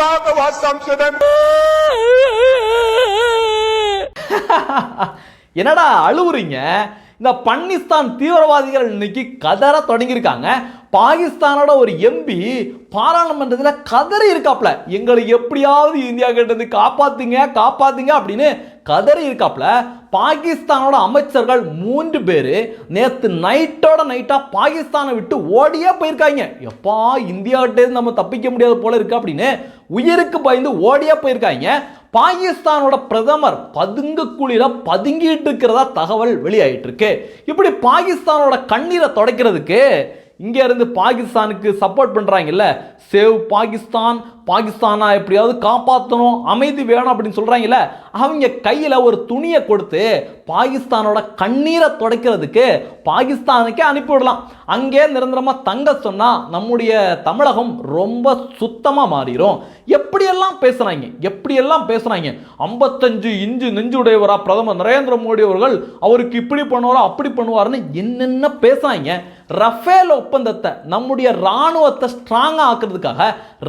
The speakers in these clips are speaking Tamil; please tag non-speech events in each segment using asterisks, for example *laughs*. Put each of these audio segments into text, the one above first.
*laughs* என்னடா அழுவுறீங்க? இந்த பன்னிஸ்தான் தீவிரவாதிகள் இன்னைக்கு கதற தொடங்கியிருக்காங்க. பாகிஸ்தானோட ஒரு எம்பி பாராளுமன்றத்தில் கதறி இருக்காப்ல. எங்களை எப்படியாவது இந்தியா கிட்ட இருந்து காப்பாத்துங்க காப்பாத்துங்க அப்படின்னு கதறி இருக்காப்ல. பாகிஸ்தானோட அமைச்சர்கள் மூன்று பேர் நேற்று நைட்டோட நைட்டாக பாகிஸ்தானை விட்டு ஓடியே போயிருக்காங்க. எப்பா இந்தியா நம்ம தப்பிக்க முடியாது போல இருக்கு அப்படின்னு உயிருக்கு பயந்து ஓடியே போயிருக்காங்க. பாகிஸ்தானோட பிரதமர் பதுங்கு குழியில பதுங்கிட்டு இருக்கிறதா தகவல் வெளியாயிட்டு இருக்கு. இப்படி பாகிஸ்தானோட கண்ணீரை துடைக்கிறதுக்கு இங்கே இருந்து பாகிஸ்தானுக்கு சப்போர்ட் பண்ணுறாங்கல்ல சேவ் பாகிஸ்தான் பாகிஸ்தானா எப்படியாவது காப்பாற்றணும் அமைதி வேணும் அப்படின்னு சொல்கிறாங்கல்ல அவங்க கையில் ஒரு துணியை கொடுத்து பாகிஸ்தானோட கண்ணீரை துடைக்கிறதுக்கு பாகிஸ்தானுக்கே அனுப்பிவிடலாம் அங்கே நிரந்தரமாக தங்க சொன்னால் நம்முடைய தமிழகம் ரொம்ப சுத்தமாக மாறிடும் எப்படியெல்லாம் பேசுகிறாங்க எப்படியெல்லாம் பேசுகிறாங்க ஐம்பத்தஞ்சு இஞ்சு நெஞ்சுடையவராக பிரதமர் நரேந்திர மோடி அவர்கள் அவருக்கு இப்படி பண்ணுவாரோ அப்படி பண்ணுவாருன்னு என்னென்ன பேசுகிறாங்க ரஃபேல் ஒப்பந்தத்தை நம்முடைய ராணுவத்தை ஸ்ட்ராங்காக ஆக்குறதுக்காக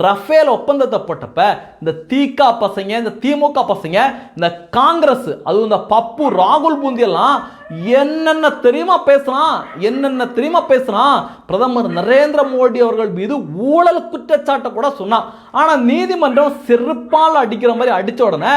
ரஃபேல் ஒப்பந்தத்தை போட்டப்ப இந்த தீகா பசங்க இந்த திமுக பசங்க இந்த காங்கிரஸ் அதுவும் இந்த பப்பு ராகுல் பூந்தியெல்லாம் என்னென்ன தெரியுமா பேசலாம் என்னென்ன தெரியுமா பேசலாம் பிரதமர் நரேந்திர மோடி அவர்கள் மீது ஊழல் குற்றச்சாட்டை கூட சொன்னான். ஆனால் நீதிமன்றம் செருப்பால் அடிக்கிற மாதிரி அடித்த உடனே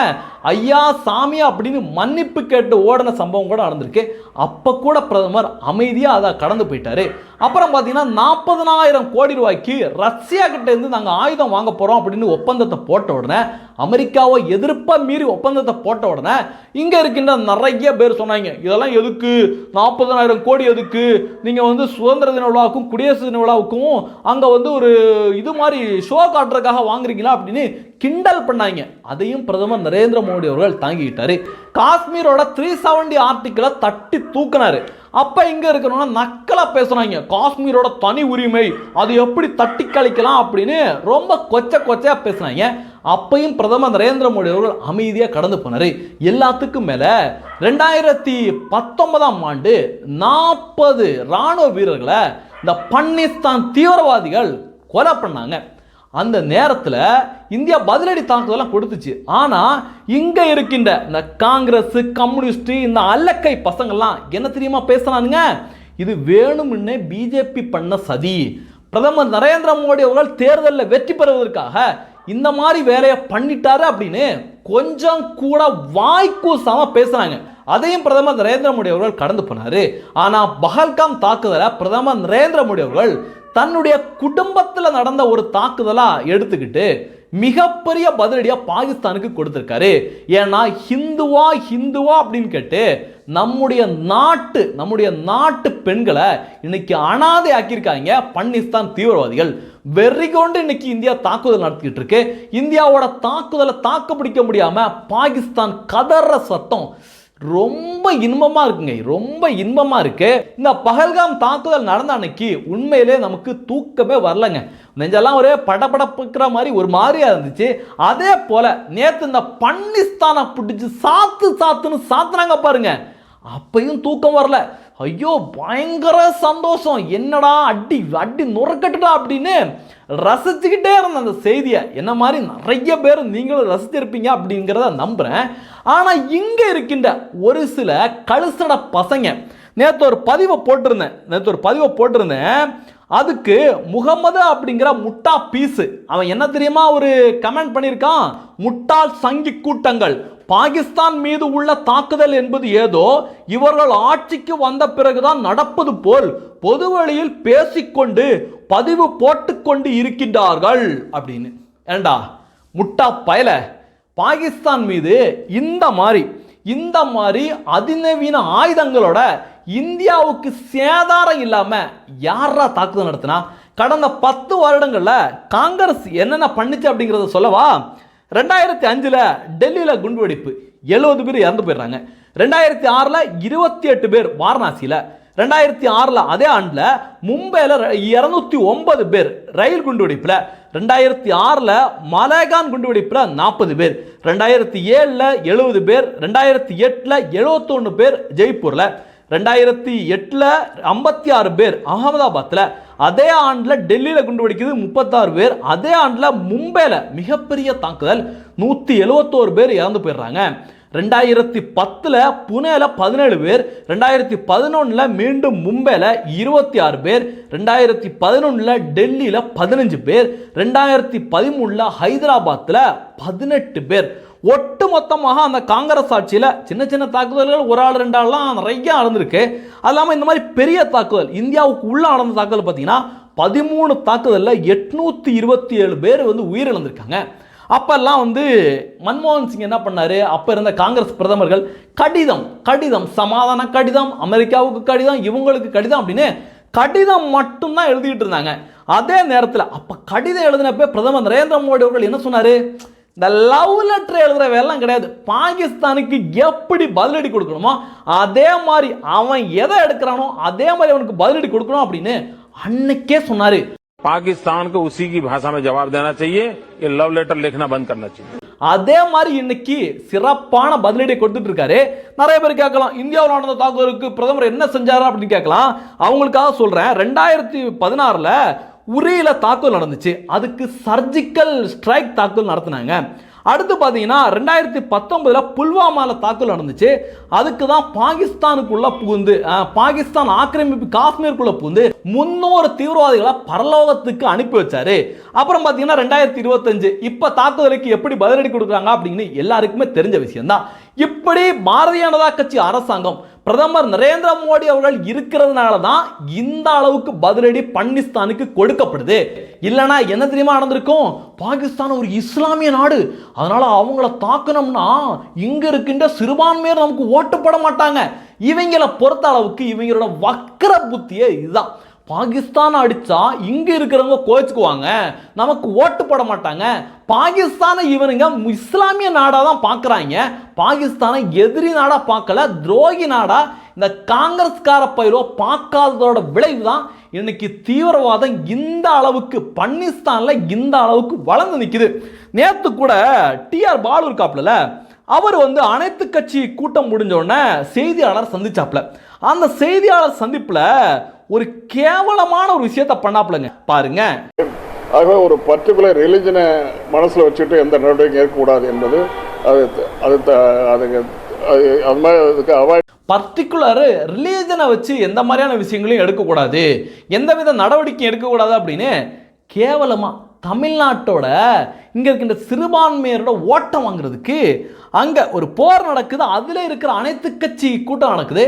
ஐயா சாமி அப்படின்னு மன்னிப்பு கேட்டு ஓடின சம்பவம் கூட நடந்திருக்கு. அப்போ கூட பிரதமர் அமைதியாக அதை கடந்து போயிட்டாரு. அப்புறம் பார்த்தீங்கன்னா நாற்பதனாயிரம் கோடி ரூபாய்க்கு ரஷ்யா கிட்டேருந்து நாங்கள் ஆயுதம் வாங்க போகிறோம் அப்படின்னு ஒப்பந்தத்தை போட்ட உடனே அமெரிக்காவை எதிர்ப்பாக மீறி ஒப்பந்தத்தை போட்ட உடனே இங்கே இருக்கின்ற நிறைய பேர் சொன்னாங்க இதெல்லாம் எதுக்கு? நாற்பதனாயிரம் கோடி எதுக்கு? நீங்கள் வந்து சுதந்திர தின விழாவுக்கும் குடியரசு தின விழாவுக்கும் அங்கே வந்து ஒரு இது மாதிரி ஷோ காட்டுறதுக்காக வாங்குறீங்களா அப்படின்னு கிண்டல் பண்ணாங்க. அதையும் பிரதமர் நரேந்திர மோடி அவர்கள் தாங்கிக்கிட்டாரு. காஷ்மீரோட த்ரீ செவன்டி ஆர்டிக்கிளை தட்டி தூக்கினாரு. அப்ப இங்க இருக்கணும்னா நக்கலா பேசுகிறாங்க காஷ்மீரோட தனி உரிமை அது எப்படி தட்டி கழிக்கலாம் அப்படின்னு ரொம்ப கொச்ச கொச்சையா பேசுனாங்க அப்பையும் பிரதமர் நரேந்திர மோடி அவர்கள் அமைதியா கடந்து போனாரு. எல்லாத்துக்கும் மேல ரெண்டாயிரத்தி பத்தொன்பதாம் ஆண்டு நாற்பது ராணுவ வீரர்களை இந்த பன்னிஸ்தான் தீவிரவாதிகள் கொலை பண்ணாங்க. அந்த நேரத்தில் இந்தியா பதிலடி தாக்குதலாம் கொடுத்துச்சு. ஆனால் இங்கே இருக்கின்ற இந்த காங்கிரஸ் கம்யூனிஸ்ட் இந்த அல்லக்கை பசங்கள்லாம் என்ன தெரியுமா பேசுனானுங்க இது வேணும்னே பிஜேபி பண்ண சதி. பிரதமர் நரேந்திர மோடி அவர்கள் தேர்தலில் வெற்றி பெறுவதற்காக இந்த மாதிரி வேலையை பண்ணிட்டாரு அப்படின்னு கொஞ்சம் கூட வாய்க்கூசாம பேசுறாங்க. அதையும் பிரதமர் நரேந்திர மோடி அவர்கள் கடந்து போனாரு. ஆனா பஹல்காம் தாக்குதலை பிரதமர் நரேந்திர மோடி அவர்கள் தன்னுடைய குடும்பத்தில் நடந்த ஒரு தாக்குதலாக எடுத்துக்கிட்டு மிகப்பெரிய பதிலடியாக பாகிஸ்தானுக்கு கொடுத்துருக்காரு. ஏன்னா ஹிந்துவா ஹிந்துவா அப்படின்னு கேட்டு நம்முடைய நாட்டு நம்முடைய நாட்டு பெண்களை இன்னைக்கு அனாதை ஆக்கியிருக்காங்க பன்னிஸ்தான் தீவிரவாதிகள். வெறி கொண்டு இன்னைக்கு இந்தியா தாக்குதல் நடத்திக்கிட்டு இருக்கு. இந்தியாவோட தாக்குதலை தாக்கு பிடிக்க முடியாமல் பாகிஸ்தான் கதற சத்தம். ரொம்ப இன்பமாக இருக்குங்க. ரொம்ப இன்பமாக இருக்கு. இந்த பகல்காம் தாக்குதல் நடந்த அன்னைக்கு உண்மையிலே நமக்கு தூக்கமே வரலங்க. நெஞ்செல்லாம் ஒரே படப்படப்புக்கிற மாதிரி ஒரு மாதிரியா இருந்துச்சு. அதே போல நேற்று இந்த பன்னிஸ்தானை பிடிச்சி சாத்து சாத்துன்னு சாத்துனாங்க பாருங்க. அப்பையும் தூக்கம் வரல. ஐயோ பயங்கர சந்தோஷம். என்னடா அடி அடி நுறக்கட்டுடா அப்படின்னு ரசிச்சுக்கிட்டே இருந்த அந்த செய்தியை. என்ன மாதிரி நிறைய பேர் நீங்களும் ரசிச்சிருப்பீங்க அப்படிங்கிறத நம்புகிறேன் ஆனால் இங்கே இருக்கின்ற ஒரு சில கழுசட பசங்க நேற்று ஒரு பதிவை போட்டிருந்தேன். நேற்று ஒரு பதிவை போட்டிருந்தேன். அதுக்கு முகமது அப்படிங்கிற முட்டா பீஸு. அவன் என்ன தெரியுமா ஒரு கமெண்ட் பண்ணியிருக்கான்? முட்டாள் சங்கி கூட்டங்கள். பாகிஸ்தான் மீது உள்ள தாக்குதல் என்பது ஏதோ இவர்கள் ஆட்சிக்கு வந்த பிறகுதான் நடப்பது போல் பொதுவெளியில் பேசிக்கொண்டு பதிவு போட்டுக்கொண்டு இருக்கின்றார்கள் அப்படின்னு. ஏண்டா? முட்டா பயல. பாகிஸ்தான் மீது இந்த மாதிரி இந்த மாதிரி அதிநவீன ஆயுதங்களோட இந்தியாவுக்கு சேதாரம் இல்லாமல் யாரா தாக்குதல் நடத்தினா கடந்த பத்து வருடங்களில் காங்கிரஸ் என்னென்ன பண்ணுச்சு அப்படிங்கிறத சொல்லவா? ரெண்டாயிரத்தி அஞ்சில் டெல்லியில் குண்டு குண்டுவெடிப்பு. எழுபது பேர் இறந்து போயிடுறாங்க. ரெண்டாயிரத்தி ஆறில் இருபத்தி எட்டு பேர் வாரணாசியில். ரெண்டாயிரத்தி ஆறில் அதே ஆண்டில் மும்பையில் இரநூத்தி ஒன்பது பேர் ரயில் குண்டுவெடிப்பில். ரெண்டாயிரத்தி ஆறில் மலேகான் குண்டுவெடிப்பில் நாற்பது பேர். ரெண்டாயிரத்தி ஏழில் எழுபது பேர். ரெண்டாயிரத்தி எட்டில் எழுபத்தொன்று பேர் ஜெய்ப்பூரில். ரெண்டாயிரத்தி எட்டில் ஐம்பத்தி ஆறு பேர் அகமதாபாத்தில் அதே ஆண்டில் டெல்லியில் குண்டு வெடிக்குது முப்பத்தாறு பேர். அதே ஆண்டில் மும்பையில் மிகப்பெரிய தாக்குதல் நூற்றி எழுவத்தோரு பேர் இறந்து போயிடுறாங்க. ரெண்டாயிரத்தி பத்தில் புனேல பதினேழு பேர் ரெண்டாயிரத்தி பதினொன்றில் மீண்டும் மும்பையில் இருபத்தி ஆறு பேர் ரெண்டாயிரத்தி பதினொன்றில் டெல்லியில் பதினஞ்சு பேர் ரெண்டாயிரத்தி பதிமூணில் ஹைதராபாத்தில் பதினெட்டு பேர். ஒட்டு மொத்தமாக அந்த காங்கிரஸ் ஆட்சியில் சின்ன சின்ன தாக்குதல்கள் ஒரு ஆள் ரெண்டு ஆள்லாம் நிறைய நடந்திருக்கு. அது இல்லாமல் இந்த மாதிரி பெரிய தாக்குதல் இந்தியாவுக்கு உள்ளே நடந்த தாக்குதல் பார்த்தீங்கன்னா பதிமூணு தாக்குதலில் எட்நூற்றி இருபத்தி ஏழு பேர் வந்து உயிரிழந்திருக்காங்க. அப்பெல்லாம் வந்து மன்மோகன் சிங் என்ன பண்ணார்? அப்போ இருந்த காங்கிரஸ் பிரதமர்கள் கடிதம் கடிதம் சமாதான கடிதம் அமெரிக்காவுக்கு கடிதம் இவங்களுக்கு கடிதம் அப்படின்னு கடிதம் மட்டும்தான் எழுதிக்கிட்டு இருந்தாங்க. அதே நேரத்தில் அப்போ கடிதம் எழுதினப்ப பிரதமர் நரேந்திர மோடி அவர்கள் என்ன சொன்னார்? இந்த லவ் லெட்டர் எழுதுகிற வேலைலாம் கிடையாது. பாகிஸ்தானுக்கு எப்படி பதிலடி கொடுக்கணுமோ அதே மாதிரி அவன் எதை எடுக்கிறானோ அதே மாதிரி அவனுக்கு பதிலடி கொடுக்கணும் அப்படின்னு அன்னைக்கே சொன்னாரு. பாகிஸ்தானுக்கு உசிக்கு பாஷாம ஜவாப் தேனா செய்யே லவ் லெட்டர் லிக்கனா பந்த் கரனா செய்யே. அதே மாதிரி இன்னைக்கு சிறப்பான பதிலடி கொடுத்துட்டு இருக்காரு. நிறைய பேர் கேட்கலாம் இந்தியாவில் நடந்த தாக்குதலுக்கு பிரதமர் என்ன செஞ்சாரு அப்படின்னு கேட்கலாம். அவங்களுக்காக சொல்றேன் ரெண்டாயிரத்தி பதினாறுல உரையில் தாக்குதல் நடந்துச்சு. அதுக்கு சர்ஜிக்கல் ஸ்ட்ரைக் தாக்குதல் நடத்தினாங்க. அடுத்து பார்த்தீங்கன்னா ரெண்டாயிரத்தி பத்தொன்பதில் புல்வாமாவில் தாக்குதல் நடந்துச்சு. அதுக்கு தான் பாகிஸ்தானுக்குள்ளே புகுந்து பாகிஸ்தான் ஆக்கிரமிப்பு காஷ்மீருக்குள்ளே புகுந்து முன்னூறு தீவிரவாதிகளை பரலோகத்துக்கு அனுப்பி வச்சாரு. அப்புறம் பார்த்தீங்கன்னா ரெண்டாயிரத்தி இருபத்தஞ்சு இப்போ தாக்குதலுக்கு எப்படி பதிலடி கொடுக்குறாங்க அப்படின்னு எல்லாருக்குமே தெரிஞ்ச விஷயம்தான். இப்படி பாரதிய ஜனதா கட்சி அரசாங்கம் பிரதமர் நரேந்திர மோடி அவர்கள் இருக்கிறதுனால தான் இந்த அளவுக்கு பதிலடி பன்னிஸ்தானுக்கு கொடுக்கப்படுது. இல்லைனா என்ன தெரியுமா நடந்திருக்கும்? பாகிஸ்தான் ஒரு இஸ்லாமிய நாடு. அதனால அவங்கள தாக்கணும்னா இங்க இருக்கின்ற சிறுபான்மையர் நமக்கு ஓட்டு போட மாட்டாங்க. இவங்களை பொறுத்த அளவுக்கு இவங்களோட வக்கர புத்தியே இதுதான். பாகிஸ்தான் அடித்தா இங்கே இருக்கிறவங்க கோச்சுக்குவாங்க. நமக்கு ஓட்டு போட மாட்டாங்க. பாகிஸ்தானை இவனுங்க இஸ்லாமிய நாடாக தான் பார்க்குறாங்க பாகிஸ்தானை எதிரி நாடாக பார்க்கல துரோகி நாடாக இந்த காங்கிரஸ்கார பயிரோ பார்க்காததோட விளைவு தான் இன்னைக்கு தீவிரவாதம் இந்த அளவுக்கு பன்னிஸ்தானில் இந்த அளவுக்கு வளர்ந்து நிற்குது நேற்று கூட டிஆர் பாலு இருக்காப்புல அவர் வந்து அனைத்து கட்சி கூட்டம் முடிஞ்ச உடனே செய்தியாளர் சந்திச்சாப்ல. அந்த செய்தியாளர் சந்திப்புல ஒரு கேவலமான ஒரு விஷயத்த பண்ணாப்லங்க பாருங்க. ஆகவே ஒரு பர்டிகுலர் ரிலிஜனை மனசில் வச்சுட்டு எந்த நடவடிக்கையும் இருக்கக்கூடாது என்பது அது அது அதுக்கு அது அது மாதிரி அதுக்கு அவாய்ட் பர்டிகுலர் ரிலீஜனை வச்சு எந்த மாதிரியான விஷயங்களையும் எடுக்கக்கூடாது. எந்தவித நடவடிக்கையும் எடுக்கக்கூடாது அப்படின்னு கேவலமாக தமிழ்நாட்டோட இங்கே இருக்கின்ற சிறுபான்மையரோட ஓட்டம் வாங்குறதுக்கு அங்கே ஒரு போர் நடக்குது அதில் இருக்கிற அனைத்து கட்சி கூட்டம் நடக்குது.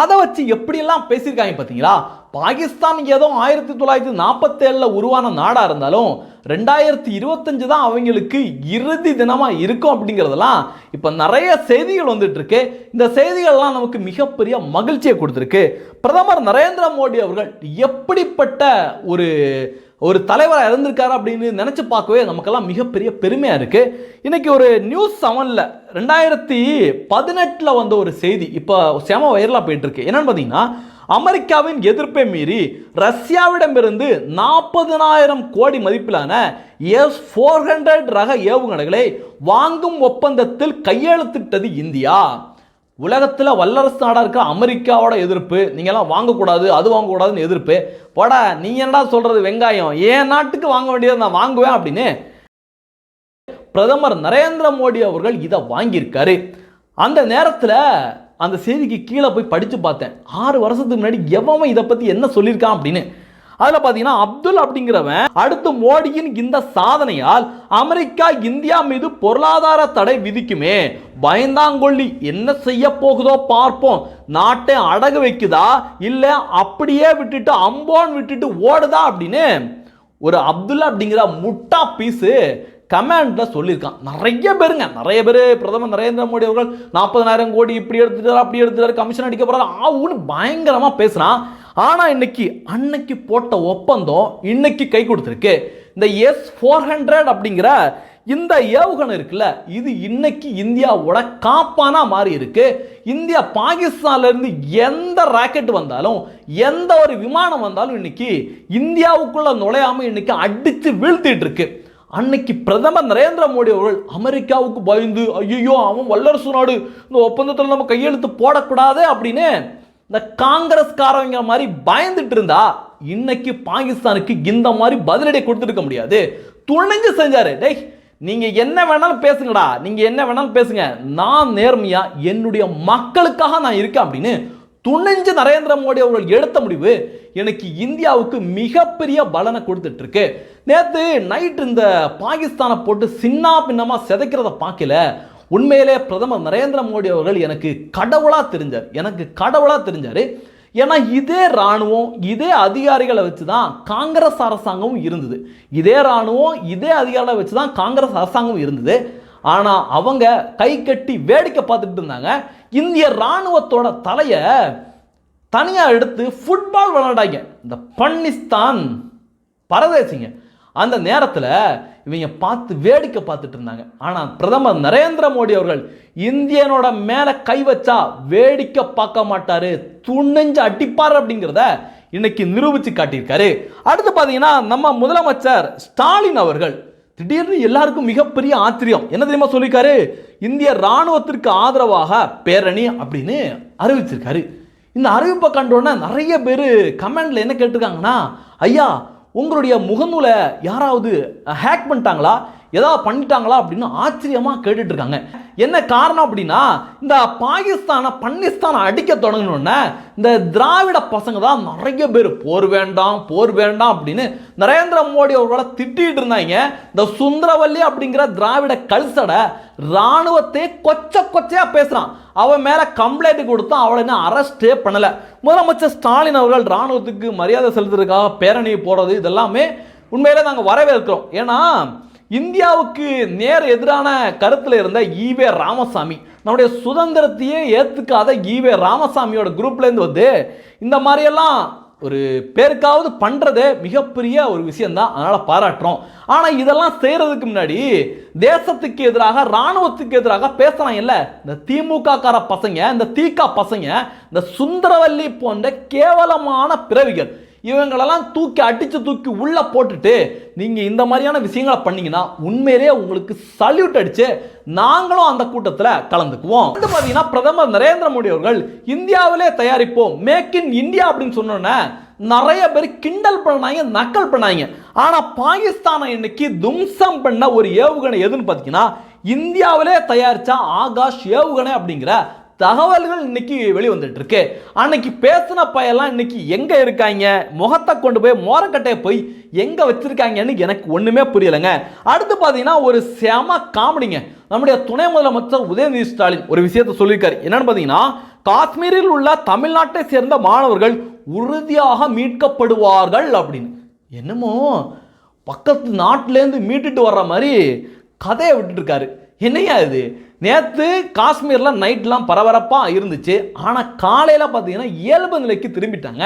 அதை வச்சு எப்படியெல்லாம் பேசியிருக்காங்க பார்த்தீங்களா? பாகிஸ்தான் ஏதோ ஆயிரத்தி தொள்ளாயிரத்தி நாற்பத்தேழில் உருவான நாடாக இருந்தாலும் ரெண்டாயிரத்தி இருபத்தஞ்சு தான் அவங்களுக்கு இறுதி தினமாக இருக்கும் அப்படிங்கிறதெல்லாம் இப்போ நிறைய செய்திகள் வந்துட்டு இருக்கு. இந்த செய்திகள்லாம் நமக்கு மிகப்பெரிய மகிழ்ச்சியை கொடுத்துருக்கு. பிரதமர் நரேந்திர மோடி அவர்கள் எப்படிப்பட்ட ஒரு ஒரு தலைவராக இருந்திருக்காரு அப்படின்னு நினச்சி பார்க்கவே நமக்கெல்லாம் மிகப்பெரிய பெருமையாக இருக்குது இன்றைக்கி ஒரு நியூஸ் செவனில் ரெண்டாயிரத்தி பதினெட்டில் வந்த ஒரு செய்தி இப்போ செம வைரலாக போயிட்டுருக்கு. என்னென்னு பார்த்தீங்கன்னா அமெரிக்காவின் எதிர்ப்பை மீறி ரஷ்யாவிடமிருந்து நாற்பதனாயிரம் கோடி மதிப்பிலான எஸ் ஃபோர் ஹண்ட்ரட் ரக ஏவுகணைகளை வாங்கும் ஒப்பந்தத்தில் கையெழுத்திட்டது இந்தியா. உலகத்தில் வல்லரசு நாடாக இருக்கிற அமெரிக்காவோட எதிர்ப்பு நீங்கள்லாம் வாங்கக்கூடாது அது வாங்கக்கூடாதுன்னு எதிர்ப்பு. போடா நீ என்னடா சொல்கிறது வெங்காயம்? என் நாட்டுக்கு வாங்க வேண்டியது நான் வாங்குவேன் அப்படின்னு பிரதமர் நரேந்திர மோடி அவர்கள் இதை வாங்கியிருக்காரு. அந்த நேரத்தில் அந்த செய்திக்கு கீழே போய் படித்து பார்த்தேன். ஆறு வருஷத்துக்கு முன்னாடி எவன் இதை பற்றி என்ன சொல்லியிருக்கான் அப்படின்னு. அதில் பார்த்தீங்கன்னா அப்துல் அப்படிங்கிறவன் அடுத்து மோடியின் இந்த சாதனையால் அமெரிக்கா இந்தியா மீது பொருளாதார தடை விதிக்குமே. பயந்தாங்கொள்ளி என்ன செய்ய போகுதோ பார்ப்போம். நாட்டை அடகு வைக்குதா? இல்லை அப்படியே விட்டுட்டு அம்போன் விட்டுட்டு ஓடுதா அப்படின்னு ஒரு அப்துல்லா அப்படிங்கிற முட்டா பீஸு கமெண்ட்ல சொல்லியிருக்கான். நிறைய பேருங்க. நிறைய பேர் பிரதமர் நரேந்திர மோடி அவர்கள் நாற்பதனாயிரம் கோடி இப்படி எடுத்துட்டார் அப்படி எடுத்துட்டார் கமிஷன் அடிக்க போறாரு ஆவுன்னு பயங்கரமா பேசுறான். ஆனால் இன்னைக்கு அன்னைக்கு போட்ட ஒப்பந்தம் இன்னைக்கு கை கொடுத்துருக்கு. இந்த எஸ் ஃபோர் ஹண்ட்ரட் அப்படிங்கிற இந்த ஏவுகணை இருக்குல்ல இது இன்னைக்கு இந்தியாவோட காப்பானா மாறி இருக்கு. இந்தியா பாகிஸ்தான்லேருந்து எந்த ராக்கெட் வந்தாலும் எந்த ஒரு விமானம் வந்தாலும் இன்னைக்கு இந்தியாவுக்குள்ள நுழையாம இன்னைக்கு அடித்து வீழ்த்திட்டு இருக்கு. அன்னைக்கு பிரதமர் நரேந்திர மோடி அவர்கள் அமெரிக்காவுக்கு பயந்து ஐயோ அவன் வல்லரசு நாடு இந்த ஒப்பந்தத்தில் நம்ம கையெழுத்து போடக்கூடாது அப்படின்னு இந்த காங்கிரஸ்காரங்க மாதிரி பயந்துட்டு இருந்தா இன்னைக்கு பாகிஸ்தானுக்கு இந்த மாதிரி பதிலடி கொடுத்துருக்க முடியாது. துணைஞ்சு செஞ்சாரு. டேய் நீங்க என்ன வேணாலும் பேசுங்கடா. நீங்க என்ன வேணாலும் பேசுங்க. நான் நேர்மையா என்னுடைய மக்களுக்காக நான் இருக்கேன் அப்படின்னு துணிஞ்சு நரேந்திர மோடி அவர்கள் எடுத்த முடிவு எனக்கு இந்தியாவுக்கு மிகப்பெரிய பலனை கொடுத்துட்டு இருக்கு நேற்று நைட் இந்த பாகிஸ்தானை போட்டு சின்ன பின்னமா சிதைக்கிறத பார்க்கல. உண்மையிலே பிரதமர் நரேந்திர மோடி அவர்கள் எனக்கு கடவுளாக தெரிஞ்சார். எனக்கு கடவுளாக தெரிஞ்சார். ஏன்னா இதே ராணுவம் இதே அதிகாரிகளை வச்சு தான் காங்கிரஸ் அரசாங்கமும் இருந்தது. இதே ராணுவம் இதே அதிகாரிகளை வச்சு தான் காங்கிரஸ் அரசாங்கம் இருந்தது. ஆனால் அவங்க கை கட்டி வேடிக்கை பார்த்துட்டு இருந்தாங்க. இந்திய ராணுவத்தோட தலையை தனியாக எடுத்து ஃபுட்பால் விளையாடாங்க இந்த பன்னிஸ்தான் பரதேசிங்க. அந்த நேரத்தில் இவங்க பார்த்து வேடிக்கை பார்த்துட்டு இருந்தாங்க. ஆனால் பிரதமர் நரேந்திர மோடி அவர்கள் இந்தியனோட மேலே கை வச்சா வேடிக்கை பார்க்க மாட்டார் துணிஞ்சு அடிப்பார் அப்படிங்கிறத இன்னைக்கு நிரூபித்து காட்டியிருக்காரு. அடுத்து பார்த்தீங்கன்னா நம்ம முதலமைச்சர் ஸ்டாலின் அவர்கள் திடீர்னு எல்லாருக்கும் மிகப்பெரிய ஆச்சரியம். என்ன தெரியுமா சொல்லியிருக்காரு? இந்திய ராணுவத்திற்கு ஆதரவாக பேரணி அப்படின்னு அறிவிச்சிருக்காரு. இந்த அறிவிப்பை கண்டோன்னே நிறைய பேர் கமெண்ட்ல என்ன கேட்டிருக்காங்கன்னா ஐயா உங்களுடைய முகநூலை யாராவது ஹேக் பண்ணிட்டாங்களா? ஏதாவது பண்ணிட்டாங்களா அப்படின்னு ஆச்சரியமாக கேட்டுட்ருக்காங்க. என்ன காரணம் அப்படின்னா இந்த பாகிஸ்தானை பன்னிஸ்தானை அடிக்க தொடங்கினோடனே இந்த திராவிட பசங்க தான் நிறைய பேர் போர் வேண்டாம் போர் வேண்டாம் அப்படின்னு நரேந்திர மோடி அவர்களை திட்டிகிட்டு இருந்தாங்க. இந்த சுந்தரவல்லி அப்படிங்கிற திராவிட கல்சடை இராணுவத்தை கொச்ச கொச்சையாக பேசுகிறான் அவன் மேலே கம்ப்ளைண்ட் கொடுத்தா அவளை என்ன அரெஸ்டே பண்ணலை. முதலமைச்சர் ஸ்டாலின் அவர்கள் ராணுவத்துக்கு மரியாதை செலுத்துறதுக்காக பேரணி போடுறது இதெல்லாமே உண்மையிலே நாங்கள் வரவேற்கிறோம். ஏன்னா இந்தியாவுக்கு நேர் எதிரான கருத்தில் இருந்த ஈவே ராமசாமி. நம்முடைய சுதந்திரத்தையே ஏற்றுக்காத ஈவே ராமசாமியோட குரூப்லேருந்து வந்து இந்த மாதிரியெல்லாம் ஒரு பேருக்காவது பண்ணுறதே மிகப்பெரிய ஒரு விஷயந்தான் அதனால் பாராட்டுறோம். ஆனால் இதெல்லாம் செய்கிறதுக்கு முன்னாடி தேசத்துக்கு எதிராக இராணுவத்துக்கு எதிராக பேசலாம் இல்லை? இந்த திமுக கார பசங்க இந்த தீகா பசங்க இந்த சுந்தரவல்லி போன்ற கேவலமான பிறவிகள். இவங்களெல்லாம் தூக்கி அடித்து தூக்கி உள்ளே போட்டுட்டு நீங்கள் இந்த மாதிரியான விஷயங்களை பண்ணீங்கன்னா உண்மையிலேயே உங்களுக்கு சல்யூட் அடித்து நாங்களும் அந்த கூட்டத்தில் கலந்துக்குவோம். வந்து பார்த்தீங்கன்னா பிரதமர் நரேந்திர மோடி அவர்கள் இந்தியாவிலே தயாரிப்போம் மேக் இன் இந்தியா அப்படின்னு சொன்னோன்னே நிறைய பேர் கிண்டல் பண்ணாங்க நக்கல் பண்ணாங்க. ஆனால் பாகிஸ்தானை இன்னைக்கு தும்சம் பண்ண ஒரு ஏவுகணை எதுன்னு பார்த்தீங்கன்னா இந்தியாவிலே தயாரித்த ஆகாஷ் ஏவுகணை அப்படிங்கிற தகவல்கள் இன்னைக்கு வெளிவந்துட்டு இருக்கு அன்னைக்கு பேசின பையெல்லாம் இன்னைக்கு எங்க இருக்காங்க? முகத்தை கொண்டு போய் மோரக்கட்டையை போய் எங்க வச்சிருக்காங்கன்னு எனக்கு ஒண்ணுமே புரியலைங்க. அடுத்து பாத்தீங்கன்னா ஒரு செம காமெடிங்க. நம்முடைய துணை முதலமைச்சர் உதயநிதி ஸ்டாலின் ஒரு விஷயத்தை சொல்லியிருக்காரு. என்னன்னு பாத்தீங்கன்னா காஷ்மீரில் உள்ள தமிழ்நாட்டை சேர்ந்த மாணவர்கள் உறுதியாக மீட்கப்படுவார்கள் அப்படின்னு. என்னமோ பக்கத்து நாட்டிலேருந்து மீட்டுட்டு வர்ற மாதிரி கதையை விட்டுட்டு இருக்காரு என்னையா இது? நேற்று காஷ்மீரில் நைட்லாம் பரபரப்பாக இருந்துச்சு. ஆனால் காலையில் பார்த்தீங்கன்னா இயல்பு நிலைக்கு திரும்பிட்டாங்க.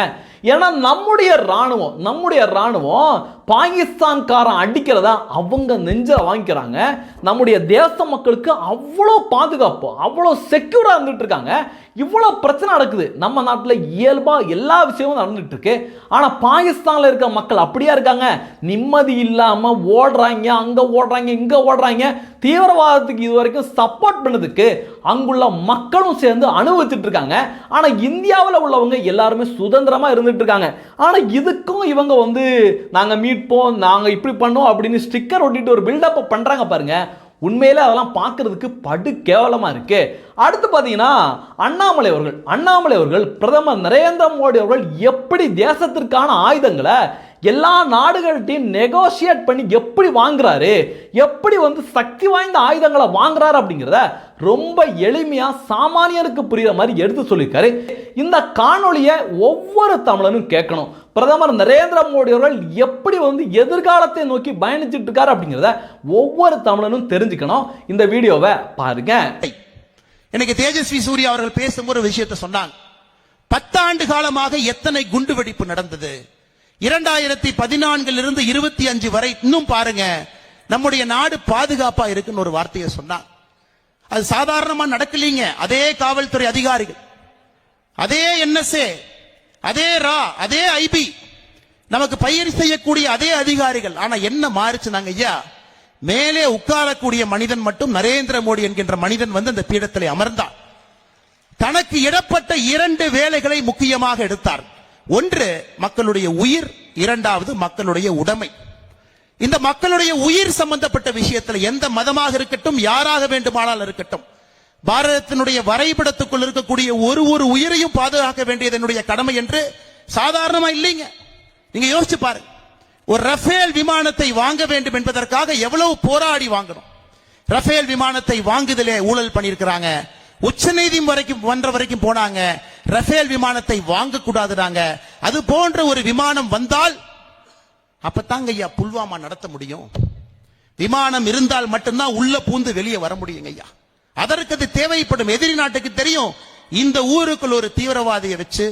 ஏன்னா நம்முடைய இராணுவம் நம்முடைய இராணுவம் பாகிஸ்தான்காரன் அடிக்கிறதா அவங்க நெஞ்சில் வாங்கிக்கிறாங்க. நம்முடைய தேச மக்களுக்கு அவ்வளோ பாதுகாப்பு அவ்வளோ செக்யூராக இருந்துட்டு இருக்காங்க. இவ்வளோ பிரச்சனை நடக்குது. நம்ம நாட்டில் இயல்பாக எல்லா விஷயமும் நடந்துட்டு இருக்கு. ஆனால் பாகிஸ்தானில் இருக்க மக்கள் அப்படியா இருக்காங்க? நிம்மதி இல்லாமல் ஓடுறாங்க அங்கே ஓடுறாங்க இங்கே ஓடுறாங்க. தீவிரவாதத்துக்கு இது வரைக்கும் சப் சப்போர்ட் பண்ணதுக்கு அங்குள்ள மக்களும் சேர்ந்து அனுபவிச்சுட்டு இருக்காங்க ஆனால் இந்தியாவில் உள்ளவங்க எல்லாருமே சுதந்திரமாக இருந்துட்டு இருக்காங்க ஆனால் இதுக்கும் இவங்க வந்து நாங்கள் மீட்போம் நாங்கள் இப்படி பண்ணோம் அப்படின்னு ஸ்டிக்கர் ஒட்டிட்டு ஒரு பில்டப்பை பண்ணுறாங்க பாருங்க. உண்மையிலே அதெல்லாம் பார்க்கறதுக்கு படு கேவலமாக இருக்கு. அடுத்து பார்த்தீங்கன்னா அண்ணாமலை அவர்கள். அண்ணாமலை அவர்கள் பிரதமர் நரேந்திர மோடி அவர்கள் எப்படி தேசத்திற்கான ஆயுதங்களை எல்லா நாடுகள்கிட்டையும் நெகோசியேட் பண்ணி எப்படி வாங்குறாரு எப்படி வந்து சக்தி வாய்ந்த ஆயுதங்களை வாங்குறாரு அப்படிங்கிறத ரொம்ப எளிமையாக சாமானியருக்கு புரியுற மாதிரி எடுத்து சொல்லியிருக்காரு. இந்த காணொளியை ஒவ்வொரு தமிழனும் கேட்கணும். பிரதமர் நரேந்திர மோடி அவர்கள் எப்படி வந்து எதிர்காலத்தை நோக்கி பயணிச்சுட்டு இருக்காரு அப்படிங்கிறத ஒவ்வொரு தமிழனும் தெரிஞ்சுக்கணும். இந்த வீடியோவை பாருங்க. எனக்கு தேஜஸ்வி சூர்யா அவர்கள் பேசும் ஒரு விஷயத்தை சொன்னாங்க. பத்தாண்டு காலமாக எத்தனை குண்டு வெடிப்பு நடந்தது? இரண்டாயிரத்தி பதினான்கில் இருந்து இருபத்தி அஞ்சு வரை இன்னும் பாருங்க நம்முடைய நாடு பாதுகாப்பா இருக்குன்னு ஒரு வார்த்தையை சொன்னார் அது சாதாரணமா நடக்கலீங்க. அதே காவல்துறை அதிகாரிகள் அதே என்எஸ்ஏ அதே ரா அதே ஐபி நமக்கு பயிர் செய்யக்கூடிய அதே அதிகாரிகள். ஆனா என்ன மாறுச்சு நாங்க ஐயா? மேலே உட்காரக்கூடிய மனிதன் மட்டும் நரேந்திர மோடி என்கின்ற மனிதன் வந்து அந்த பீடத்திலே அமர்ந்தான். தனக்கு இடப்பட்ட இரண்டு வேலைகளை முக்கியமாக எடுத்தார். ஒன்று மக்களுடைய உயிர் இரண்டாவது மக்களுடைய உடைமை. இந்த மக்களுடைய உயிர் சம்பந்தப்பட்ட விஷயத்தில் எந்த மதமாக இருக்கட்டும் யாராக வேண்டுமானால் இருக்கட்டும் பாரதத்தினுடைய வரைபடத்துக்குள் இருக்கக்கூடிய ஒரு ஒரு உயிரையும் பாதுகாக்க வேண்டியது என்னுடைய கடமை என்று சாதாரணமா இல்லைங்க. நீங்க யோசிச்சு பாருங்க. ஒரு ரஃபேல் விமானத்தை வாங்க வேண்டும் என்பதற்காக எவ்வளவு போராடி வாங்கணும். ரஃபேல் விமானத்தை வாங்குதலே ஊழல் பண்ணியிருக்கிறாங்க. உச்சநீதிமன்றம் வரைக்கும் மன்ற வரைக்கும் போனாங்க. ரஃபேல் விமானத்தை வாங்கக்கூடாதுனாங்க. அது போன்ற ஒரு விமானம் வந்தால் அப்பதாங்க ஐயா புல்வாமா நடத்த முடியும். விமானம் இருந்தால் மட்டும்தான் உள்ள பூந்து வெளியே வர முடியுங்க ஐயா. அதற்கு அது தேவைப்படும். எதிரி நாட்டுக்கு தெரியும். இந்த ஊருக்குள் ஒரு தீவிரவாதியை வச்சு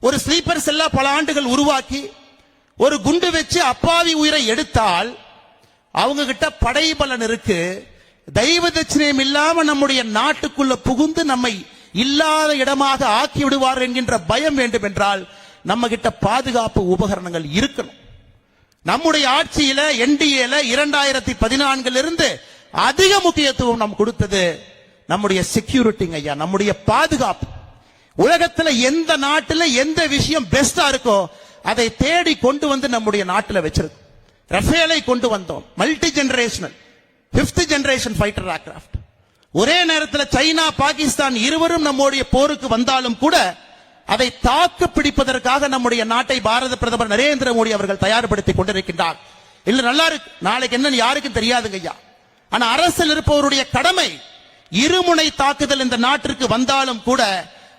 ஒரு ஸ்லீப்பர் செல்லா பல ஆண்டுகள் உருவாக்கி ஒரு குண்டு வச்சு அப்பாவி உயிரை எடுத்தால் அவங்க கிட்ட படைபலன் இருக்கு. தெய்வ தட்சிணம் இல்லாம நம்முடைய நாட்டுக்குள்ள புகுந்து நம்மை இல்லாத இடமாக ஆக்கி விடுவார் என்கின்ற பயம் வேண்டும் என்றால் நம்ம கிட்ட பாதுகாப்பு உபகரணங்கள் இருக்கணும். நம்முடைய ஆட்சியில என்டிஏல இரண்டாயிரத்தி பதினான்குல இருந்து அதிக முக்கியத்துவம் நாம் கொடுத்தது நம்முடைய செக்யூரிட்டிங்க ஐயா நம்முடைய பாதுகாப்பு. உலகத்துல எந்த நாட்டுல எந்த விஷயம் பெஸ்டா இருக்கோ அதை தேடி கொண்டு வந்து நம்முடைய நாட்டுல வச்சிருக்கோம். ரஃபேலை கொண்டு வந்தோம். Multi generational fifth generation fighter aircraft ஒரே நேரத்தில் சைனா பாகிஸ்தான் இருவரும் நம்முடைய போருக்கு வந்தாலும் கூட அதை தாக்கு பிடிப்பதற்காக நம்முடைய நாட்டை பாரத பிரதமர் நரேந்திர மோடி அவர்கள் தயார்படுத்திக் கொண்டிருக்கின்றார். இல்ல நல்லா இருக்கு. நாளைக்கு என்னன்னு யாருக்கும் தெரியாதுங்க ஐயா. ஆனா அரசில் இருப்பவருடைய கடமை இருமுனை தாக்குதல் இந்த நாட்டிற்கு வந்தாலும் கூட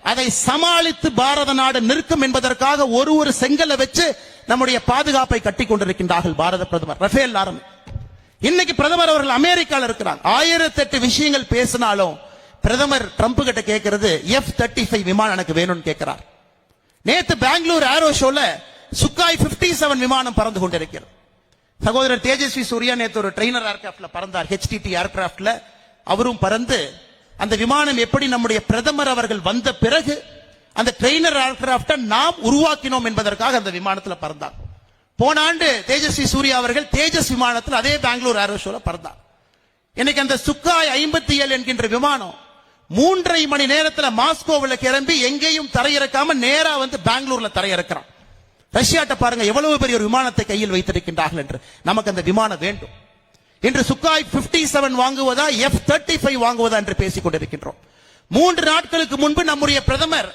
அதை சமாளித்து பாரத நாடு நிற்கும் என்பதற்காக ஒரு ஒரு செங்கலை வச்சு நம்முடைய பாதுகாப்பை கட்டி கொண்டிருக்கின்றார்கள் பாரத பிரதமர். ரஃபேல் ஆரம்பி இன்னைக்கு பிரதமர் அவர்கள் அமெரிக்கால இருக்கிறார். ஆயிரத்தி எட்டு விஷயங்கள் பேசினாலும் பிரதமர் ட்ரம்ப் கிட்ட கேட்கிறது எஃப் தேர்ட்டி ஃபைவ் விமானம் எனக்கு வேணும்னு கேட்கிறார் நேத்து பெங்களூர் ஏரோ ஷோல சுக்காய் 57 செவன் விமானம் பறந்து கொண்டிருக்கிறது. சகோதரர் தேஜஸ்வி சூர்யா நேத்து ஒரு ட்ரெயினர் ஏர்கிராப்ட்ல பறந்தார். ஹெச்டிடி ஏர்கிராப்ட்ல அவரும் பறந்து அந்த விமானம் எப்படி நம்முடைய பிரதமர் அவர்கள் வந்த பிறகு அந்த ட்ரெயினர் ஏர்கிராப்டை நாம் உருவாக்கினோம் என்பதற்காக அந்த விமானத்தில் பறந்தார். போன ஆண்டு தேஜஸ்வி சூர்யா அவர்கள் தேஜஸ் விமானத்தில் அதே பெங்களூர் ஏரோஷோல பறந்தார். இன்னைக்கு அந்த சுக்காய் ஐம்பத்தி ஏழு என்கின்ற விமானம் மூன்றரை மணி நேரத்தில் மாஸ்கோவில் கிளம்பி எங்கேயும் தரையிறக்காம நேரா வந்து பெங்களூர்ல தரையிறக்கிறான். ரஷ்யாட்ட பாருங்க எவ்வளவு பெரிய ஒரு விமானத்தை கையில் வைத்திருக்கின்றார்கள் என்று. நமக்கு அந்த விமானம் வேண்டும். இன்று சுக்காய் 57 செவன் வாங்குவதா எஃப் தேர்ட்டி ஃபைவ் வாங்குவதா என்று பேசிக் கொண்டிருக்கின்றோம். மூன்று நாட்களுக்கு முன்பு நம்முடைய பிரதமர்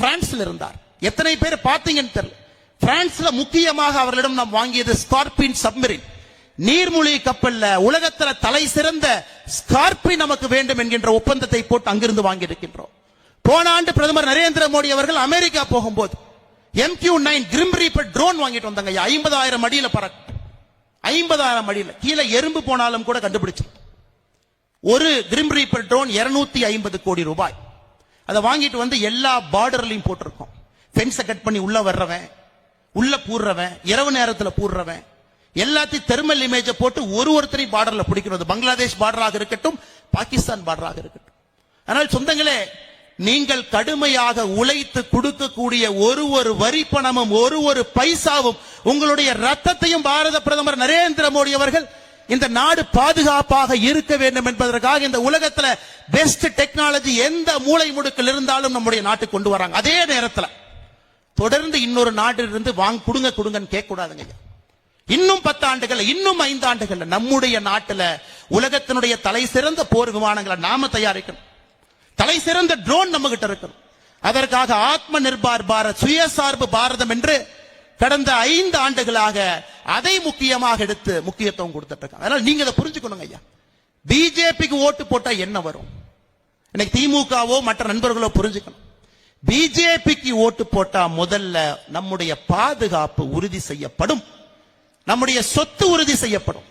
பிரான்ஸ்ல இருந்தார். எத்தனை பேர் பார்த்தீங்கன்னு தெரியல. பிரான்ஸ்ல முக்கியமாக அவர்களிடம் நாம் வாங்கியது ஸ்கார்பின் சப்மரின். நீர்மூழ்கி கப்பல்ல உலகத்துல தலை சிறந்த ஸ்கார்பின் நமக்கு வேண்டும் என்கின்ற ஒப்பந்தத்தை போட்டு அங்கிருந்து வாங்கி இருக்கின்றோம் போன ஆண்டு பிரதமர் நரேந்திர மோடி அவர்கள் அமெரிக்கா போகும்போது MQ nine grim reaper drone வாங்கிட்டு வந்தாங்க ஐம்பதாயிரம் அடியில பறக்கும் ஐம்பதாயிரம் அடியில். கீழே எறும்பு போனாலும் கூட கண்டுபிடிச்சு ஒரு கிரிம் ரீப்பர் ட்ரோன் 250 ஐம்பது கோடி ரூபாய். அதை வாங்கிட்டு வந்து எல்லா பார்டர்லையும் போட்டிருக்கோம். ஃபென்ஸை கட் பண்ணி உள்ள வர்றவன் உள்ள பூர்றவன் இரவு நேரத்துல பூர்றவன். எல்லாத்தையும் தெர்மல் இமேஜை போட்டு ஒரு ஒருத்தரையும் பார்டர்ல பிடிக்கிறது. பங்களாதேஷ் பார்டராக இருக்கட்டும் பாகிஸ்தான் பார்டராக இருக்கட்டும். ஆனால் சொந்தங்களே நீங்கள் கடுமையாக உழைத்து கொடுக்கக்கூடிய ஒரு ஒரு வரி பணமும் ஒரு ஒரு பைசாவும் உங்களுடைய ரத்தத்தையும் பாரத பிரதமர் நரேந்திர மோடி அவர்கள் இந்த நாடு பாதுகாப்பாக இருக்க வேண்டும் என்பதற்காக இந்த உலகத்துல பெஸ்ட் டெக்னாலஜி எந்த மூளை முடுக்கில் இருந்தாலும் நம்முடைய நாட்டுக்கு கொண்டு வராங்க. அதே நேரத்தில் தொடர்ந்து இன்னொரு நாட்டிலிருந்து வாங்க கொடுங்க கொடுங்கன்னு கேட்க ஐயா. இன்னும் பத்து ஆண்டுகள் இன்னும் ஐந்து ஆண்டுகள் நம்முடைய நாட்டுல உலகத்தினுடைய தலை சிறந்த போர் விமானங்களை நாம தயாரிக்கணும். தலை சிறந்த ட்ரோன் நம்ம கிட்ட இருக்கணும். அதற்காக ஆத்ம நிர்பார் பாரத் சுயசார்பு பாரதம் என்று கடந்த ஐந்து ஆண்டுகளாக அதை முக்கியமாக எடுத்து முக்கியத்துவம் கொடுத்துட்டு இருக்காங்க அதனால நீங்க அதை புரிஞ்சுக்கணுங்க ஐயா. பிஜேபிக்கு ஓட்டு போட்டா என்ன வரும்? இன்னைக்கு திமுகவோ மற்ற நண்பர்களோ புரிஞ்சுக்கணும். பிஜேபிக்கு ஓட்டு போட்டா முதல்ல நம்முடைய பாதுகாப்பு உறுதி செய்யப்படும். நம்முடைய சொத்து உறுதி செய்யப்படும்.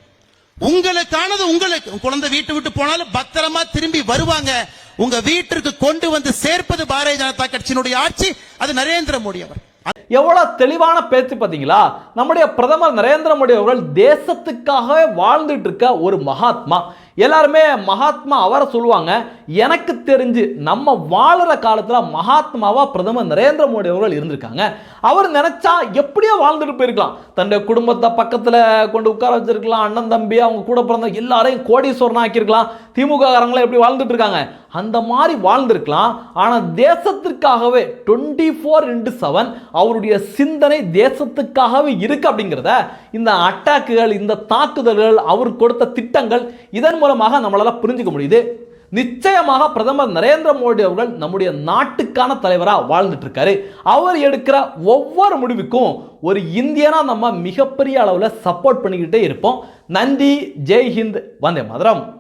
உங்களுக்கானது உங்களுக்கு. குழந்தை வீட்டு விட்டு போனாலும் பத்திரமா திரும்பி வருவாங்க. உங்க வீட்டிற்கு கொண்டு வந்து சேர்ப்பது பாரதிய ஜனதா கட்சியினுடைய ஆட்சி. அது நரேந்திர மோடி அவர். எவ்வளவு தெளிவான பேச்சு பார்த்தீங்களா? நம்முடைய பிரதமர் நரேந்திர மோடி அவர்கள் தேசத்துக்காகவே வாழ்ந்துட்டு இருக்க ஒரு மகாத்மா. எல்லாருமே மகாத்மா அவரை சொல்லுவாங்க. எனக்கு தெரிஞ்சு நம்ம வாழுற காலத்துல மகாத்மாவா பிரதமர் நரேந்திர மோடி அவர்கள் இருந்திருக்காங்க. அவர் நினைச்சா எப்படியோ வாழ்ந்துட்டு போயிருக்கலாம். தன்னுடைய குடும்பத்தை பக்கத்துல கொண்டு உட்கார வச்சிருக்கலாம். அண்ணன் தம்பி அவங்க கூட பிறந்த எல்லாரையும் கோடீஸ்வரன் ஆக்கியிருக்கலாம். திமுககாரங்களாம் எப்படி வாழ்ந்துட்டு இருக்காங்க? அந்த மாதிரி வாழ்ந்திருக்கலாம். ஆனா தேசத்திற்காகவே டுவெண்ட்டி ஃபோர் இன்டு செவன் அவருடைய சிந்தனை தேசத்துக்காகவே இருக்கு அப்படிங்கிறத இந்த அட்டாக்குகள் இந்த தாக்குதல்கள் அவர் கொடுத்த திட்டங்கள் இதன் மூலமாக நம்மளால் புரிஞ்சுக்க முடியுது. நிச்சயமாக பிரதமர் நரேந்திர மோடி அவர்கள் நம்முடைய நாட்டுக்கான தலைவராக வாழ்ந்துட்டு இருக்காரு அவர் எடுக்கிற ஒவ்வொரு முடிவுக்கும் ஒரு இந்தியனா நம்ம மிகப்பெரிய அளவில் சப்போர்ட் பண்ணிக்கிட்டே இருப்போம். நன்றி ஜெய் ஹிந்த் வந்தே மதுரம்.